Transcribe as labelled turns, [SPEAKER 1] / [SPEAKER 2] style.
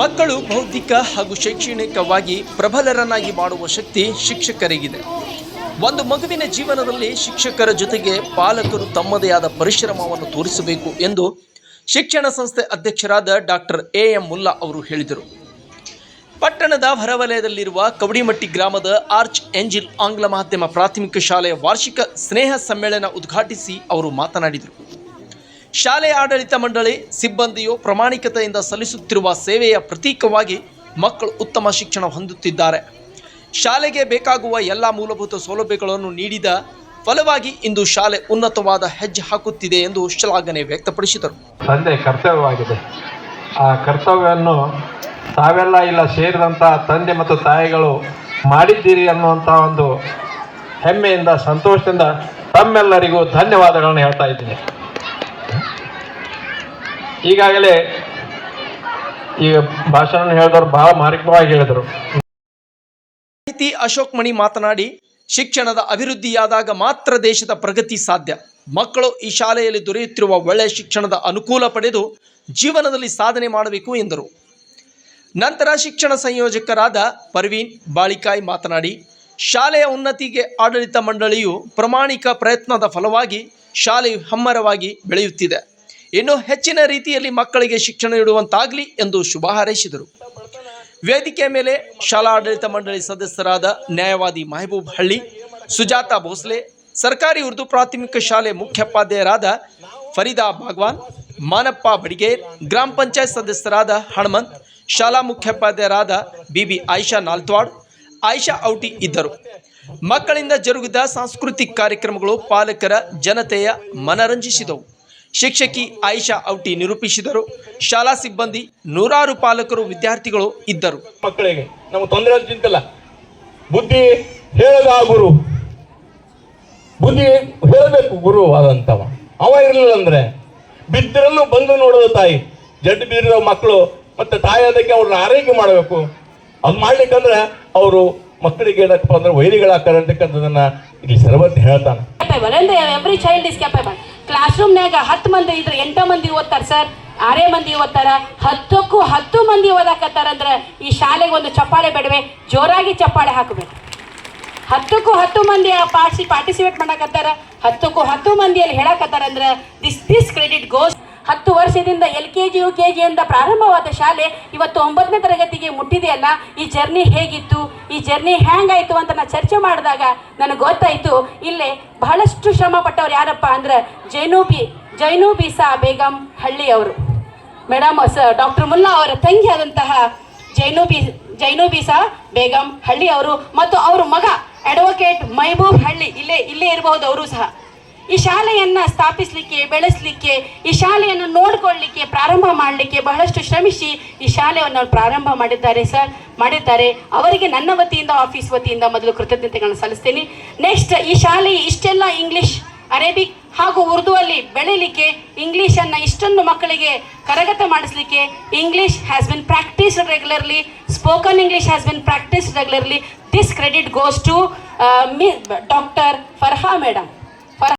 [SPEAKER 1] ಮಕ್ಕಳು ಬೌದ್ಧಿಕ ಹಾಗೂ ಶೈಕ್ಷಣಿಕವಾಗಿ ಪ್ರಬಲರನ್ನಾಗಿ ಮಾಡುವ ಶಕ್ತಿ ಶಿಕ್ಷಕರಿಗಿದೆ. ಒಂದು ಮಗುವಿನ ಜೀವನದಲ್ಲಿ ಶಿಕ್ಷಕರ ಜೊತೆಗೆ ಪಾಲಕರು ತಮ್ಮದೇ ಆದ ಪರಿಶ್ರಮವನ್ನು ತೋರಿಸಬೇಕು ಎಂದು ಶಿಕ್ಷಣ ಸಂಸ್ಥೆ ಅಧ್ಯಕ್ಷರಾದ ಡಾಕ್ಟರ್ ಎ ಎಂ ಮುಲ್ಲಾ ಅವರು ಹೇಳಿದರು. ಪಟ್ಟಣದ ಹೊರವಲಯದಲ್ಲಿರುವ ಕವಡಿಮಟ್ಟಿ ಗ್ರಾಮದ ಆರ್ಚ್ ಎಂಜಿಲ್ ಆಂಗ್ಲ ಮಾಧ್ಯಮ ಪ್ರಾಥಮಿಕ ಶಾಲೆಯ ವಾರ್ಷಿಕ ಸ್ನೇಹ ಸಮ್ಮೇಳನ ಉದ್ಘಾಟಿಸಿ ಅವರು ಮಾತನಾಡಿದರು. ಶಾಲೆಯ ಆಡಳಿತ ಮಂಡಳಿ ಸಿಬ್ಬಂದಿಯು ಪ್ರಾಮಾಣಿಕತೆಯಿಂದ ಸಲ್ಲಿಸುತ್ತಿರುವ ಸೇವೆಯ ಪ್ರತೀಕವಾಗಿ ಮಕ್ಕಳು ಉತ್ತಮ ಶಿಕ್ಷಣ ಹೊಂದುತ್ತಿದ್ದಾರೆ. ಶಾಲೆಗೆ ಬೇಕಾಗುವ ಎಲ್ಲ ಮೂಲಭೂತ ಸೌಲಭ್ಯಗಳನ್ನು ನೀಡಿದ ಫಲವಾಗಿ ಇಂದು ಶಾಲೆ ಉನ್ನತವಾದ ಹೆಜ್ಜೆ ಹಾಕುತ್ತಿದೆ ಎಂದು ಶ್ಲಾಘನೆ ವ್ಯಕ್ತಪಡಿಸಿದರು.
[SPEAKER 2] ತಂದೆ ಕರ್ತವ್ಯವಾಗಿದೆ. ಆ ಕರ್ತವ್ಯವನ್ನು ತಾವೆಲ್ಲ ಇಲ್ಲ ಸೇರಿದಂಥ ತಂದೆ ಮತ್ತು ತಾಯಿಗಳು ಮಾಡಿದ್ದೀರಿ ಅನ್ನುವಂಥ ಒಂದು ಹೆಮ್ಮೆಯಿಂದ, ಸಂತೋಷದಿಂದ ತಮ್ಮೆಲ್ಲರಿಗೂ ಧನ್ಯವಾದಗಳನ್ನು ಹೇಳ್ತಾ ಇದ್ದೀನಿ. ಈಗಾಗಲೇ ಈ ಭಾಷಣ ಹೇಳಿದವರು ಬಹಳ ಮಾರ್ಮಿಕವಾಗಿ ಹೇಳಿದರು.
[SPEAKER 1] ಸಾಹಿತಿ ಅಶೋಕ್ ಮಣಿ ಮಾತನಾಡಿ, ಶಿಕ್ಷಣದ ಅಭಿವೃದ್ಧಿಯಾದಾಗ ಮಾತ್ರ ದೇಶದ ಪ್ರಗತಿ ಸಾಧ್ಯ. ಮಕ್ಕಳು ಈ ಶಾಲೆಯಲ್ಲಿ ದೊರೆಯುತ್ತಿರುವ ಒಳ್ಳೆಯ ಶಿಕ್ಷಣದ ಅನುಕೂಲ ಪಡೆದು ಜೀವನದಲ್ಲಿ ಸಾಧನೆ ಮಾಡಬೇಕು ಎಂದರು. ನಂತರ ಶಿಕ್ಷಣ ಸಂಯೋಜಕರಾದ ಪರ್ವೀನ್ ಬಾಳಿಕಾಯಿ ಮಾತನಾಡಿ, ಶಾಲೆಯ ಉನ್ನತಿಗೆ ಆಡಳಿತ ಮಂಡಳಿಯು ಪ್ರಾಮಾಣಿಕ ಪ್ರಯತ್ನದ ಫಲವಾಗಿ ಶಾಲೆಯು ಹಮ್ಮರವಾಗಿ ಬೆಳೆಯುತ್ತಿದೆ. ಇನ್ನು ಹೆಚ್ಚಿನ ರೀತಿಯಲ್ಲಿ ಮಕ್ಕಳಿಗೆ ಶಿಕ್ಷಣ ನೀಡುವಂತಾಗಲಿ ಎಂದು ಶುಭ ಹಾರೈಸಿದರು. ವೇದಿಕೆ ಮೇಲೆ ಶಾಲಾ ಆಡಳಿತ ಮಂಡಳಿ ಸದಸ್ಯರಾದ ನ್ಯಾಯವಾದಿ ಮಹಬೂಬ್ ಹಳ್ಳಿ, ಸುಜಾತಾ ಭೋಸ್ಲೆ, ಸರ್ಕಾರಿ ಉರ್ದು ಪ್ರಾಥಮಿಕ ಶಾಲೆ ಮುಖ್ಯೋಪಾಧ್ಯಾಯರಾದ ಫರೀದಾ ಭಾಗ್ವಾನ್ ಮಾನಪ್ಪ ಬಡಿಗೇರ್, ಗ್ರಾಮ ಪಂಚಾಯತ್ ಸದಸ್ಯರಾದ ಹನುಮಂತ್ ಶಾಲಾ ಮುಖ್ಯೋಪಾಧ್ಯಾಯರಾದ ಬಿಬಿ ಆಯಿಷಾ ನಾಲ್ತ್ವಾಡ್, ಆಯಿಷಾ ಔಟಿ ಇದ್ದರು. ಮಕ್ಕಳಿಂದ ಜರುಗಿದ ಸಾಂಸ್ಕೃತಿಕ ಕಾರ್ಯಕ್ರಮಗಳು ಪಾಲಕರ ಜನತೆಯ ಮನರಂಜಿಸಿದವು. ಶಿಕ್ಷಕಿ ಆಯಿಷಾ ಔಟಿ ನಿರೂಪಿಸಿದರು. ಶಾಲಾ ಸಿಬ್ಬಂದಿ ನೂರಾರು ಪಾಲಕರು ವಿದ್ಯಾರ್ಥಿಗಳು ಇದ್ದರು.
[SPEAKER 3] ಮಕ್ಕಳಿಗೆ ನಮಗೆ ತೊಂದರೆ ಚಿಂತಿಲ್ಲ. ಬುದ್ಧಿ ಹೇಳದ ಗುರು ಬುದ್ಧಿ ಹೇಳಬೇಕು ಗುರು ಆದಂತವ ಅವ ಇರಲಿಲ್ಲ ಅಂದ್ರೆ ಬಿದ್ದರಲ್ಲೂ ಬಂದು ನೋಡೋದು ತಾಯಿ. ಜಡ್ಡು ಬೀರಿದ ಮಕ್ಕಳು ಮತ್ತೆ ತಾಯಿ ಅದಕ್ಕೆ ಅವ್ರನ್ನ ಆರೈಕೆ ಮಾಡಬೇಕು. ಅದು ಮಾಡ್ಲಿಕ್ಕಂದ್ರೆ ಅವರು ಮಕ್ಕಳಿಗೆ ಏನಪ್ಪ ಅಂದ್ರೆ ವೈರಿಗಳಾಗ್ತಾರೆ ಅಂತಕ್ಕಂಥದ್ದನ್ನ ಇಲ್ಲಿ ಸರ್ವತ್ ಹೇಳ್ತಾನೆ.
[SPEAKER 4] ಎವ್ರಿ ಚೈಲ್ಡ್ ಇಸ್ ಕ್ಲಾಸ್ ರೂಮ್ನಾಗ ಹತ್ತು ಮಂದಿ ಇದ್ರೆ ಎಂಟು ಮಂದಿ ಓದ್ತಾರ ಸರ್, ಆರೇ ಮಂದಿ ಓದ್ತಾರ, ಹತ್ತಕ್ಕೂ ಹತ್ತು ಮಂದಿ ಓದಾಕತ್ತಾರ ಅಂದ್ರೆ ಈ ಶಾಲೆಗೆ ಒಂದು ಚಪ್ಪಾಳೆ ಬೇಡವೆ, ಜೋರಾಗಿ ಚಪ್ಪಾಳೆ ಹಾಕಬೇಕು. ಹತ್ತಕ್ಕೂ ಹತ್ತು ಮಂದಿ ಪಾರ್ಟಿಸಿ ಪಾರ್ಟಿಸಿಪೇಟ್ ಮಾಡಕತ್ತಾರ, ಹತ್ತಕ್ಕೂ ಹತ್ತು ಮಂದಿಯಲ್ಲಿ ಹೇಳಕತ್ತಾರ ಅಂದ್ರೆ ದಿಸ್ ದಿಸ್ ಕ್ರೆಡಿಟ್ ಗೋಸ್ ಹತ್ತು ವರ್ಷದಿಂದ L K G, U K ಜಿಯಿಂದ ಪ್ರಾರಂಭವಾದ ಶಾಲೆ ಇವತ್ತು ಒಂಬತ್ತನೇ ತರಗತಿಗೆ ಮುಟ್ಟಿದೆಯಲ್ಲ, ಈ ಜರ್ನಿ ಹೇಗಿತ್ತು? ಈ ಜರ್ನಿ ಹ್ಯಾಂಗಾಯಿತು ಅಂತ ನಾ ಚರ್ಚೆ ಮಾಡಿದಾಗ ನನಗೆ ಗೊತ್ತಾಯ್ತು, ಇಲ್ಲೇ ಬಹಳಷ್ಟು ಶ್ರಮ ಪಟ್ಟವ್ರು ಯಾರಪ್ಪ ಅಂದ್ರೆ ಜೈನೂಬಿ ಜೈನೂಬಿಸಾ ಬೇಗಂ ಹಳ್ಳಿ ಅವರು. ಮೇಡಮ್ ಸ, ಡಾಕ್ಟರ್ ಮುಲ್ಲಾ ಅವರ ತಂಗಿ ಆದಂತಹ ಜೈನೂಬಿ ಜೈನೂಬಿಸಾ ಬೇಗಂ ಹಳ್ಳಿ ಅವರು ಮತ್ತು ಅವರು ಮಗ ಅಡ್ವೊಕೇಟ್ ಮೈಬೂಬ್ ಹಳ್ಳಿ, ಇಲ್ಲೇ ಇಲ್ಲೇ ಇರಬಹುದು ಅವರು ಸಹ. ಈ ಶಾಲೆಯನ್ನ ಸ್ಥಾಪಿಸಲಿಕ್ಕೆ, ಬೆಳೆಸಲಿಕ್ಕೆ, ಈ ಶಾಲೆಯನ್ನು ನೋಡ್ಕೊಳ್ಳಿಕ್ಕೆ, ಪ್ರಾರಂಭ ಮಾಡಲಿಕ್ಕೆ ಬಹಳಷ್ಟು ಶ್ರಮಿಸಿ ಈ ಶಾಲೆಯನ್ನು ಪ್ರಾರಂಭ ಮಾಡಿದ್ದಾರೆ ಸರ್. ಮಾಡಿದ್ದಾರೆ. ಅವರಿಗೆ ನನ್ನ ವತಿಯಿಂದ, ಆಫೀಸ್ ವತಿಯಿಂದ ಮೊದಲು ಕೃತಜ್ಞತೆಗಳನ್ನು ಸಲ್ಲಿಸ್ತೀನಿ. ನೆಕ್ಸ್ಟ್ ಈ ಶಾಲೆ ಇಷ್ಟೆಲ್ಲ ಇಂಗ್ಲಿಷ್ ಅರೇಬಿಕ್ ಹಾಗೂ ಉರ್ದು ಅಲ್ಲಿ ಬೆಳಿಲಿಕ್ಕೆ ಇಂಗ್ಲಿಷನ್ನು ಇಷ್ಟೊಂದು ಮಕ್ಕಳಿಗೆ ಕರಗತ ಮಾಡಿಸ್ಲಿಕ್ಕೆ English has been practice regularly spoken English has been practice regularly this credit goes to me doctor Farha madam